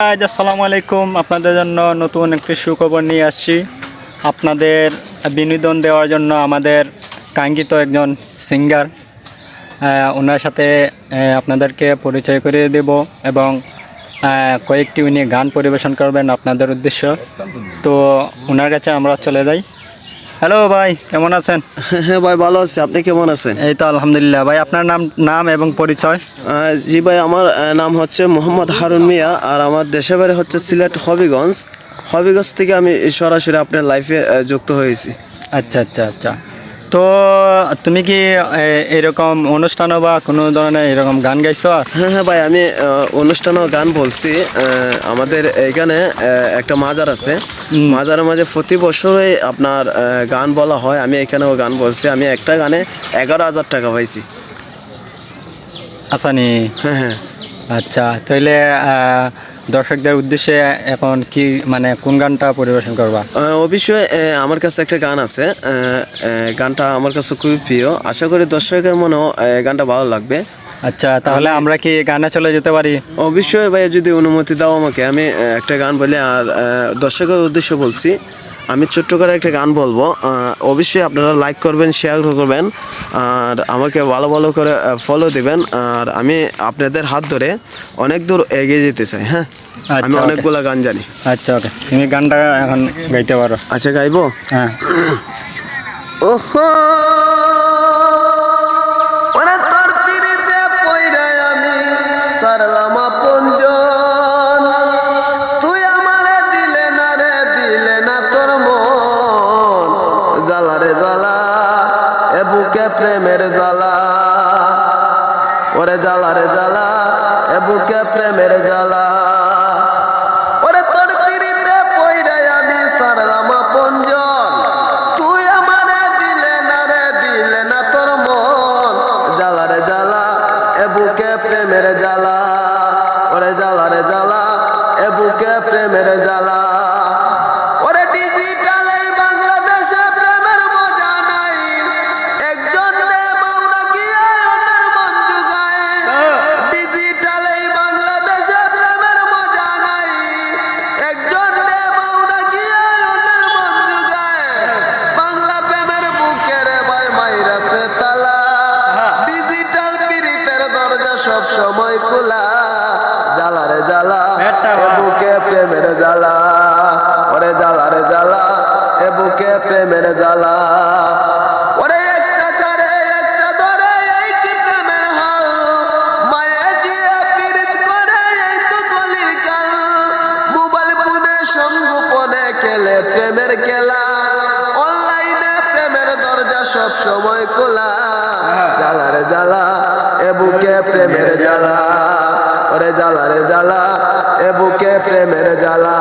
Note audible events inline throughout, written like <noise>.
আজ আসসালামু আলাইকুম। আপনাদের জন্য নতুন একটি সুখবর নিয়ে আসছি। আপনাদের বিনোদন দেওয়ার জন্য আমাদের কাঙ্ক্ষিত একজন সিঙ্গার ওনার সাথে আপনাদেরকে পরিচয় করিয়ে দেব এবং কয়েকটি উনি গান পরিবেশন করবেন আপনাদের উদ্দেশ্য। তো ওনার কাছে আমরা চলে যাই। হ্যালো ভাই কেমন আছেন? হ্যাঁ ভাই ভালো আছি। আপনি কেমন আছেন? এই তো আলহামদুলিল্লাহ। ভাই আপনার নাম নাম এবং পরিচয়? জি ভাই আমার নাম হচ্ছে মোহাম্মদ হারুন মিয়া আর আমার দেশের বাড়ি হচ্ছে সিলেট হবিগঞ্জ। হবিগঞ্জ থেকে আমি সরাসরি আপনার লাইফে যুক্ত হয়েছি। আচ্ছা আচ্ছা আচ্ছা। তো তুমি কি এরকম অনুষ্ঠান বা কোনো ধরনের এরকম গান গাইছো? হ্যাঁ হ্যাঁ ভাই আমি অনুষ্ঠানেও গান বলছি। আমাদের এখানে একটা মাজার আছে। মাজারের মাঝে প্রতি বছরই আপনার গান বলা হয়। আমি এখানেও গান বলছি। আমি একটা গানে এগারো হাজার টাকা পাইছি। আসানি? হ্যাঁ হ্যাঁ। আচ্ছা তাহলে দর্শকদের উদ্দেশ্যে এখন কি মানে কোন গানটা পরিবেশন করবা? অবশ্যই আমার কাছে একটা গান আছে। গানটা আমার কাছে খুবই প্রিয়। আশা করি দর্শকের মনেও গানটা ভালো লাগবে। আচ্ছা তাহলে আমরা কি গানে চলে যেতে পারি? অবশ্যই ভাই যদি অনুমতি দাও আমাকে আমি একটা গান বলি আর দর্শকের উদ্দেশ্যে বলছি আমি ছোট্ট করে একটা গান বলব। অবশ্যই আপনারা লাইক করবেন শেয়ার করবেন আর আমাকে ভালো ভালো করে ফলো দিবেন আর আমি আপনাদের হাত ধরে অনেক দূর এগিয়ে যেতে চাই হ্যাঁ? আমি অনেকগুলো অনেকগুলা গান জানি। আচ্ছা ওকে। তুমি গানটা এখন গাইতে পারো। আচ্ছা গাইবো? হ্যাঁ। <coughs> ওহো! জ্বালা রে জ্বালা, এ বুকে প্রেমের জ্বালা। ওরে জ্বালা রে জ্বালা, এ বুকে প্রেমের জ্বালা। ওরে প্রেমের জ্বালা। ওরে জ্বালা রে এ বুকে প্রেমের এ বুকে প্রেমের জ্বালা, ওরে জ্বালা রে জ্বালা, এ বুকে প্রেমের জ্বালা। খেলে প্রেমের খেলা। অনলাইনে প্রেমের দরজা সব সময় খোলা। জ্বালা রে জ্বালা, এ বুকে প্রেমের জ্বালা, ওরে জ্বালা রে জ্বালা এ বুকে প্রেমের জ্বালা।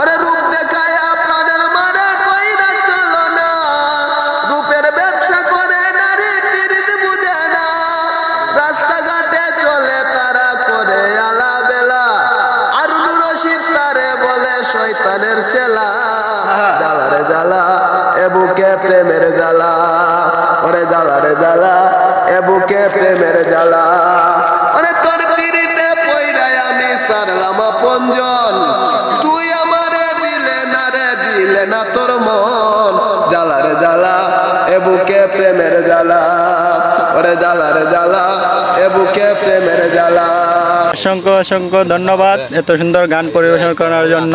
ওরে রূপ দেখায় প্রাণের মানে কই না চলো না রূপের ব্যবসা করে নারী পীড়িত বুঝে না। রাস্তাঘাটে চলে তারা করে আলা বেলা আর রশিদ তারে বলে, শয়তানের চেলা জ্বালা রে জ্বালা, এ বুকে প্রেমের জ্বালা। ওরে জ্বালা রে জ্বালা, এ বুকে প্রেমের জ্বালা। না তোর মন। জ্বালা রে জ্বালা, এ বুকে প্রেমের জ্বালা। ওরে জ্বালা রে জ্বালা, এ বুকে প্রেমের জ্বালা। অসংখ্য অসংখ্য ধন্যবাদ এত সুন্দর গান পরিবেশন করার জন্য।